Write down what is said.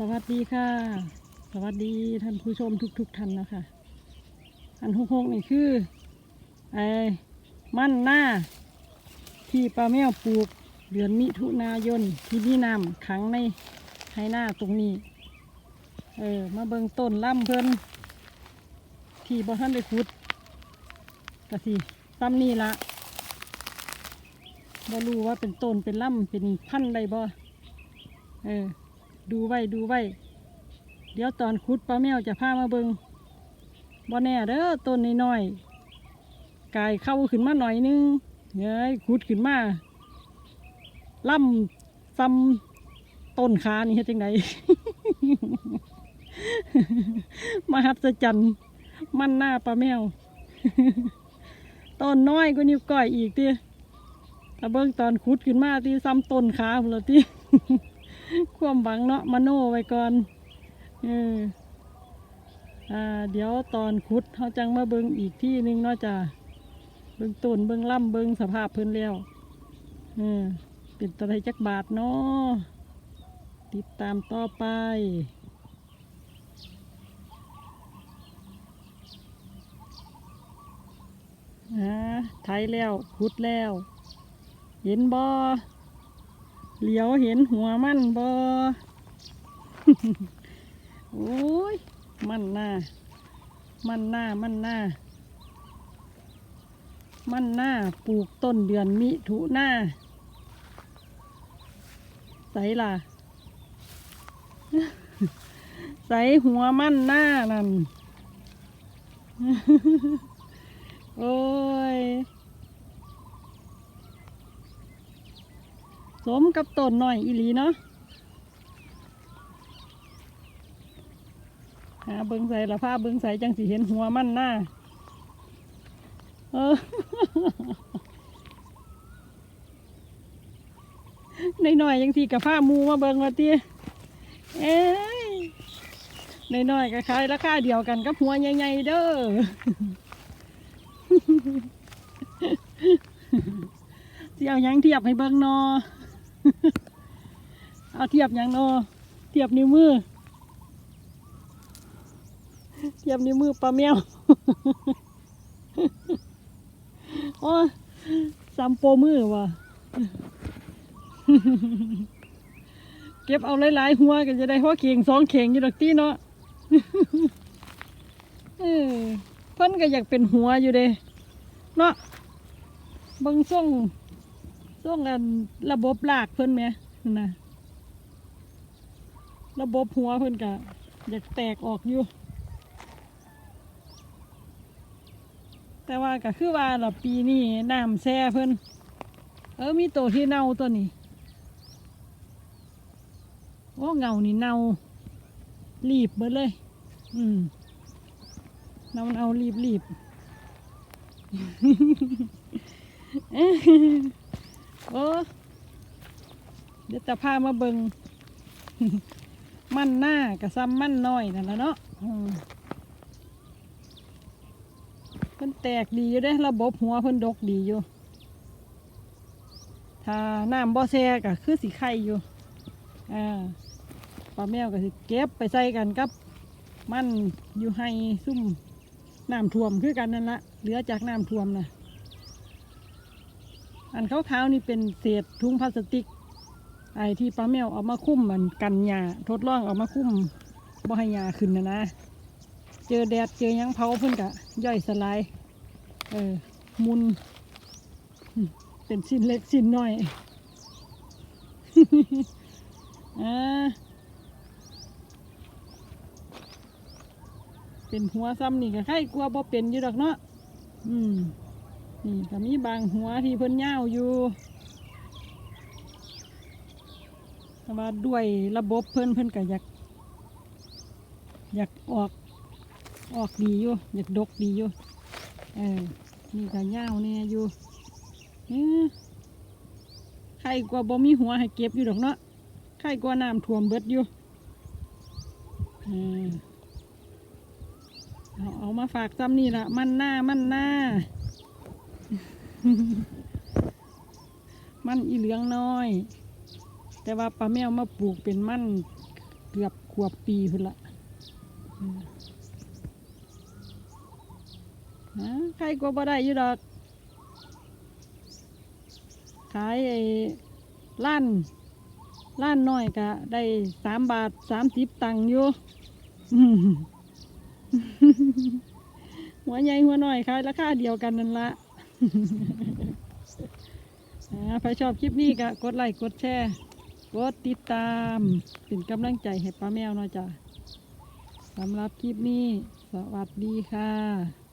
สวัสดีค่ะ สวัสดีท่านผู้ชมทุกๆท่านนะคะอันหกหกนี่คือไอ้มันหน้า ที่ปลาแมวปลูกเดือนมิถุนายนที่นี่นำขังในไห้หน้าตรงนี้ เออ มาเบิงต้นล่ำเพิ่นที่บ่ท่านได้ขุดกะสิซ้ำนี่ละบ่รู้ว่าเป็นต้นเป็นล่ำเป็นพันธุ์ใดบ่เออ ดูไว้ดูไว้ เดี๋ยวตอนขุดปลาแมวจะพามาเบิงบ่แน่เด้อต้นน้อยๆกายเข้าขึ้นมาหน่อยนึงเฮ้ยขุดขึ้นมาล่ำซ้ำต้นขานี่เฮ็ดจังไดมหัศจรรย์มันหน้าปลาแมวต้นน้อยก็นิ้วก้อยอีกทีถ้าเบิ่งตอนขุดขึ้นมาที่ซ้ำต้นขาพุ่นละที ความหวังเนาะมโนไว้ก่อนเอออ่าเดี๋ยวตอนขุดเขาจังมาเบิงอีกที่หนึงเนาะจ้ะเบิงต้นเบิงล่ำเบิงสภาพเพิ่นแล้วเออเป็นตะไคจักบาทเนาะติดตามต่อไปอ่าไถแล้วขุดแล้ว เห็นบ่ เหลียวเห็นหัวมันบ่โอ้ย มันหน้า มันหน้า มันหน้า มันหน้า ปลูกต้นเดือนมิถุนาใส่ล่ะ ใส่หัวมันหน้านั่น โอ้ย สมกับต้นหน่อยอีหลีเนาะหาเบิงใส่ละผ้าเบิงใส่จังสิเห็นหัวมันหน้าเออ ในหน่อยยังทีกับผ้ามูมาเบิงว่าตีเอ้ยในหน่อยก็ขายราคาเดียวกันกับหัวใหญ่ๆเด้อสิเอายังเทียบให้เบิ่งนอ เอาเทียบยังนอเทียบนิ้วมือ เทียบนิ้วมือปลาแมวโอ้ยซัมโปมือว่ะเก็บเอาหลายๆหัวก็จะได้หัวเข่งสองเข่งอยู่ดอกตีเนาะเออเพิ่นก็อยากเป็นหัวอยู่เด้เนาะบิ่งส่งส่งอันระบบลากเพิ่นไหมนั่นนะ ระบบหัวเพิ่นก็อยากแตกออกอยู่ แต่ว่าก็คือว่าละปีนี้น้ำแซ่เพิ่นเออมีตัวที่เน่าตัวนี้โอ้เงานี่เน่ารีบเบิดเลย อืมเน่าเอารีบรีบเอ้ยโอ้เดี๋ยวจะพามาเบิง มันหน้ากับซ้ำมันน้อยนั่นแหละเนาะเพิ่นแตกดีอยู่เด้ระบบหัวเพิ่นดกดีอยู่ ถ้าน้ำบ่แซ่ก็คือสีไข่อยู่ อ่าปลาแมวก็สิเก็บไปใส่กันกับ มันอยู่ให้ซุ่มน้ำท่วมคือกันนั่นละเหลือจากน้ำท่วมนะอันขาวๆนี่เป็นเศษถุงพลาสติก ไอ้ที่ป้าแมวเอามาคุ้มมันกันหญ้าทดลองเอามาคุ้มบ่ให้หญ้าขึ้นนะนะ เจอแดดเจอยังเผาเพิ่นกะ ย่อยสลายเออมุน เป็นชิ้นเล็กชิ้นน้อยอ่าเป็นหัวซ้ำนี่ก็ใครกลัวบ่เป็นอยู่ดอกเนาะ อืม นี่ก็มีบางหัวที่เพิ่นยาอยู่ แต่ว่าด้วยระบบเพิ่อนเพิ่อนก็อยาก อยากออกออกดีอยู่อยากดกดีอยู่เออนี่ก็ยาวเนี่ยอยู่เอ้อใครกว่าบ่มีหัวให้เก็บอยู่ดอกเนาะใครกว่าน้ำท่วมเบิดอยู่เออเอาเอามาฝากซ้ำนี่ละมันหน้ามันหน้า มันอีเหลืองน้อย แต่ว่าปลาแมวมาปลูกเป็นมั่นเกือบขวบปีพุ่นละนะใครก็บ่ได้อยู่ดอก ขายไอ้ล้านล้านน้อยก็ได้สามบาทสามสิบตังค์อยู่หัวใหญ่หัวน้อยขายราคาเดียวกันนั่นละใครชอบคลิปนี้ก็กดไลค์กดแชร์ กดติดตามเป็นกำลังใจให้ป้าแมวหนาะจ้ะสำหรับคลิปนี้ สวัสดีค่ะ